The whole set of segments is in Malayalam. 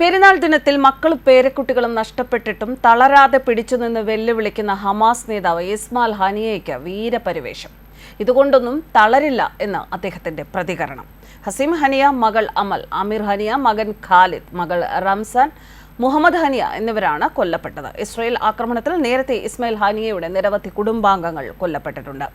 പെരുന്നാൾ ദിനത്തിൽ മക്കളും പേരക്കുട്ടികളും നഷ്ടപ്പെട്ടിട്ടും തളരാതെ പിടിച്ചുനിന്ന് വെല്ലുവിളിക്കുന്ന ഹമാസ് നേതാവ് ഇസ്മാൽ ഹനിയയ്ക്ക് വീരപരിവേഷം. ഇതുകൊണ്ടൊന്നും തളരില്ല എന്ന് അദ്ദേഹത്തിന്റെ പ്രതികരണം. ഹസീം ഹനിയ മകൾ അമൽ അമീർ ഹനിയ മകൻ ഖാലിദ് മകൾ റംസാൻ മുഹമ്മദ് ഹനിയ എന്നിവരാണ് കൊല്ലപ്പെട്ടത്. ഇസ്രയേൽ ആക്രമണത്തിൽ നേരത്തെ ഇസ്മായിൽ ഹാനിയയുടെ നിരവധി കുടുംബാംഗങ്ങൾ കൊല്ലപ്പെട്ടിട്ടുണ്ട്.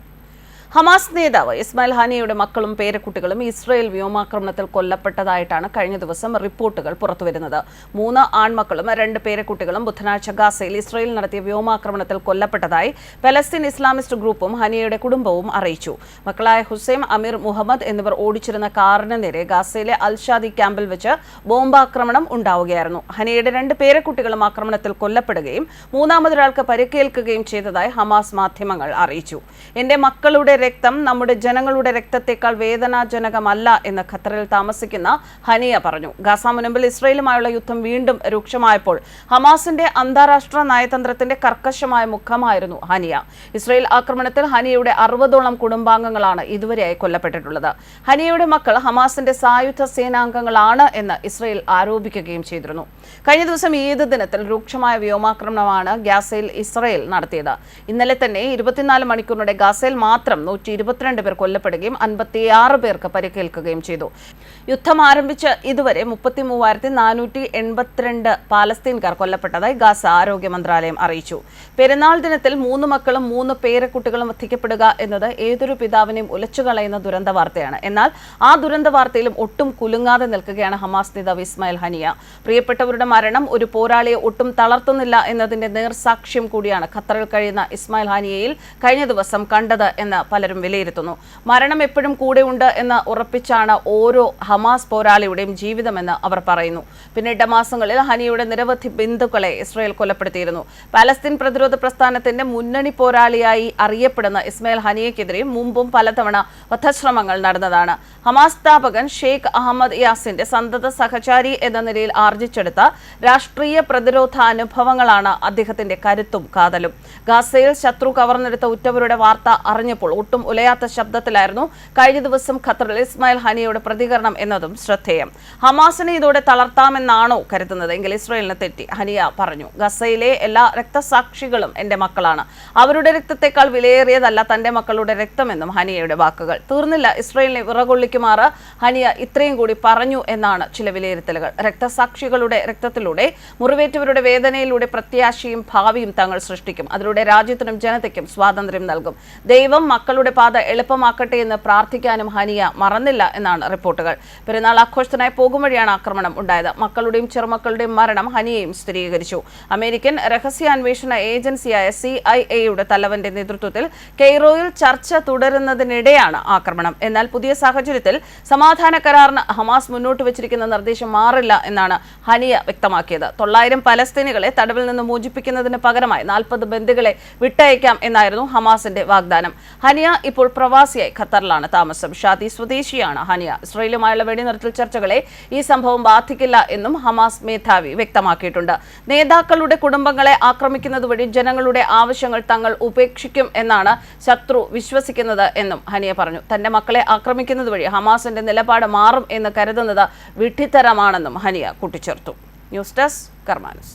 ഹമാസ് നേതാവ് ഇസ്മായിൽ ഹാനിയയുടെ മക്കളും പേരക്കുട്ടികളും ഇസ്രയേൽ വ്യോമാക്രമണത്തിൽ കൊല്ലപ്പെട്ടതായിട്ടാണ് കഴിഞ്ഞ ദിവസം റിപ്പോർട്ടുകൾ പുറത്തുവരുന്നത്. മൂന്ന് ആൺമക്കളും രണ്ട് പേരക്കുട്ടികളും ബുധനാഴ്ച ഗാസയിൽ ഇസ്രയേൽ നടത്തിയ വ്യോമാക്രമണത്തിൽ കൊല്ലപ്പെട്ടതായി പലസ്തീൻ ഇസ്ലാമിസ്റ്റ് ഗ്രൂപ്പും ഹനിയയുടെ കുടുംബവും അറിയിച്ചു. മക്കളായ ഹുസൈൻ അമീർ മുഹമ്മദ് എന്നിവർ ഓടിച്ചിരുന്ന കാറിന് നേരെ ഗാസയിലെ അൽഷാദി ക്യാമ്പിൽ വെച്ച് ബോംബാക്രമണം ഉണ്ടാവുകയായിരുന്നു. ഹനിയയുടെ രണ്ട് പേരക്കുട്ടികളും ആക്രമണത്തിൽ കൊല്ലപ്പെടുകയും മൂന്നാമതൊരാൾക്ക് പരിക്കേൽക്കുകയും ചെയ്തതായി ഹമാസ് മാധ്യമങ്ങൾ അറിയിച്ചു. എന്റെ മക്കളുടെ രക്തം നമ്മുടെ ജനങ്ങളുടെ രക്തത്തെക്കാൾ വേദനാജനകമല്ല എന്ന് ഖത്തറിൽ താമസിക്കുന്ന ഹനിയ പറഞ്ഞു. ഗാസ മുനമ്പിൽ ഇസ്രയേലുമായുള്ള യുദ്ധം വീണ്ടും രൂക്ഷമായപ്പോൾ ഹമാസിന്റെ അന്താരാഷ്ട്ര നയതന്ത്രത്തിന്റെ കർക്കശമായ മുഖമായിരുന്നു ഹനിയ. ഇസ്രയേൽ ആക്രമണത്തിൽ ഹനിയയുടെ അറുപതോളം കുടുംബാംഗങ്ങളാണ് ഇതുവരെയായി കൊല്ലപ്പെട്ടിട്ടുള്ളത്. ഹനിയയുടെ മക്കൾ ഹമാസിന്റെ സായുധ സേനാംഗങ്ങളാണ് എന്ന് ഇസ്രയേൽ ആരോപിക്കുകയും ചെയ്തിരുന്നു. കഴിഞ്ഞ ദിവസം ഈദ് ദിനത്തിൽ രൂക്ഷമായ വ്യോമാക്രമണമാണ് ഗാസയിൽ ഇസ്രയേൽ നടത്തിയത്. ഇന്നലെ തന്നെ ഇരുപത്തിനാല് മണിക്കൂറിനിടെ ഗാസയിൽ മാത്രം നൂറ്റി ഇരുപത്തിരണ്ട് പേർ കൊല്ലപ്പെടുകയും അൻപത്തിയാറ് പേർക്ക് പരിക്കേൽക്കുകയും ചെയ്തു. യുദ്ധം ആരംഭിച്ച ഇതുവരെ മുപ്പത്തി മൂവായിരത്തി നാനൂറ്റി എൺപത്തിരണ്ട് പാലസ്തീൻകാർ കൊല്ലപ്പെട്ടതായി ഗാസ ആരോഗ്യ മന്ത്രാലയം അറിയിച്ചു. പെരുന്നാൾ ദിനത്തിൽ മൂന്ന് മക്കളും മൂന്ന് പേരക്കുട്ടികളും വധിക്കപ്പെടുക എന്നത് ഏതൊരു പിതാവിനെയും ഉലച്ചുകളയുന്ന ദുരന്ത വാർത്തയാണ്. എന്നാൽ ആ ദുരന്ത വാർത്തയിലും ഒട്ടും കുലുങ്ങാതെ നിൽക്കുകയാണ് ഹമാസ് നേതാവ് ഇസ്മായിൽ ഹനിയ. പ്രിയപ്പെട്ടവരുടെ മരണം ഒരു പോരാളിയെ ഒട്ടും തളർത്തുന്നില്ല എന്നതിന്റെ നേർസാക്ഷ്യം കൂടിയാണ് ഖത്തറിൽ കഴിയുന്ന ഇസ്മായിൽ ഹാനിയയിൽ കഴിഞ്ഞ ദിവസം കണ്ടത് എന്ന് പലരും വിലയിരുത്തുന്നു. മരണം എപ്പോഴും കൂടെയുണ്ട് എന്ന് ഉറപ്പിച്ചാണ് ഓരോ ഹമാസ് പോരാളിയുടെയും ജീവിതമെന്ന് അവർ പറയുന്നു. പിന്നീട് മാസങ്ങളിൽ ഹനിയുടെ നിരവധി ബന്ധുക്കളെ ഇസ്രയേൽ കൊലപ്പെടുത്തിയിരുന്നു. പാലസ്തീൻ പ്രതിരോധ പ്രസ്ഥാനത്തിന്റെ മുന്നണി പോരാളിയായി അറിയപ്പെടുന്ന ഇസ്മയിൽ ഹനിയക്കെതിരെ മുമ്പും പലതവണ വധശ്രമങ്ങൾ നടന്നതാണ്. ഹമാസ് സ്ഥാപകൻ ഷെയ്ഖ് അഹമ്മദ് യാസിന്റെ സന്തത സഹചാരി എന്ന നിലയിൽ ആർജിച്ചെടുത്ത രാഷ്ട്രീയ പ്രതിരോധ അനുഭവങ്ങളാണ് അദ്ദേഹത്തിന്റെ കരുത്തും കാതലും. ഗാസയിൽ ശത്രു കവർന്നെടുത്ത ഉറ്റവരുടെ വാർത്ത അറിഞ്ഞപ്പോൾ ഒട്ടും ഉലയാത്ത ശബ്ദത്തിലായിരുന്നു കഴിഞ്ഞ ദിവസം ഖത്തറിൽ ഇസ്മായിൽ ഹനിയുടെ പ്രതികരണം എന്നതും ശ്രദ്ധേയം. ഹമാസിനെ ഇതോടെ തളർത്താമെന്നാണോ കരുതുന്നത്? എങ്കിൽ ഇസ്രയേലിന് തെറ്റി ഹനിയ പറഞ്ഞു. ഗസയിലെ എല്ലാ രക്തസാക്ഷികളും എന്റെ മക്കളാണ്. അവരുടെ രക്തത്തെക്കാൾ വിലയേറിയതല്ല തന്റെ മക്കളുടെ രക്തമെന്നും ഹനിയയുടെ വാക്കുകൾ. തീർന്നില്ല ഇസ്രയേലിനെ വിറകൊള്ളിക്കുമാറ് ഹനിയ ഇത്രയും കൂടി പറഞ്ഞു എന്നാണ് ചില വിലയിരുത്തലുകൾ. രക്തസാക്ഷികളുടെ രക്തത്തിലൂടെ മുറിവേറ്റവരുടെ വേദനയിലൂടെ പ്രത്യാശയും ഭാവിയും തങ്ങൾ സൃഷ്ടിക്കും. അതിലൂടെ രാജ്യത്തിനും ജനതയ്ക്കും സ്വാതന്ത്ര്യം നൽകും. ദൈവം മക്കളുടെ പാത എളുപ്പമാക്കട്ടെ എന്ന് പ്രാർത്ഥിക്കാനും ഹനിയ മറന്നില്ല എന്നാണ് റിപ്പോർട്ടുകൾ. പെരുന്നാൾ ആഘോഷത്തിനായി പോകും വഴിയാണ് ആക്രമണം ഉണ്ടായത്. മക്കളുടെയും ചെറുമക്കളുടെയും മരണം ഹനിയയും സ്ഥിരീകരിച്ചു. അമേരിക്കൻ രഹസ്യാന്വേഷണ ഏജൻസിയായ സി ഐ എയുടെ തലവന്റെ നേതൃത്വത്തിൽ കെയ്റോയിൽ ചർച്ച തുടരുന്നതിനിടെയാണ് ആക്രമണം. എന്നാൽ പുതിയ സാഹചര്യത്തിൽ സമാധാന കരാറിന് ഹമാസ് മുന്നോട്ട് വെച്ചിരിക്കുന്ന നിർദ്ദേശം മാറില്ല എന്നാണ് ഹനിയ വ്യക്തമാക്കിയത്. തൊള്ളായിരം പലസ്തീനികളെ തടവിൽ നിന്ന് മോചിപ്പിക്കുന്നതിന് പകരമായി നാൽപ്പത് ബന്ധുക്കളെ വിട്ടയക്കാം എന്നായിരുന്നു ഹമാസിന്റെ വാഗ്ദാനം. ഹനിയ ഇപ്പോൾ പ്രവാസിയായി ഖത്തറിലാണ് താമസം. ഷാദി സ്വദേശിയാണ് ഹനിയ. ഇസ്രയേലുമായുള്ള വെടിനിർത്തൽ ചർച്ചകളെ ഈ സംഭവം ബാധിക്കില്ല എന്നും ഹമാസ് മേധാവി വ്യക്തമാക്കിയിട്ടുണ്ട്. നേതാക്കളുടെ കുടുംബങ്ങളെ ആക്രമിക്കുന്നത് വഴി ജനങ്ങളുടെ ആവശ്യങ്ങൾ തങ്ങൾ ഉപേക്ഷിക്കും എന്നാണ് ശത്രു വിശ്വസിക്കുന്നത് എന്നും ഹനിയ പറഞ്ഞു. തന്റെ മക്കളെ ആക്രമിക്കുന്നത് വഴി ഹമാസിന്റെ നിലപാട് മാറും എന്ന് കരുതുന്നത് വിഡ്ഢിത്തരമാണെന്നും ഹനിയ കൂട്ടിച്ചേർത്തു. News desk കർമാനസ്.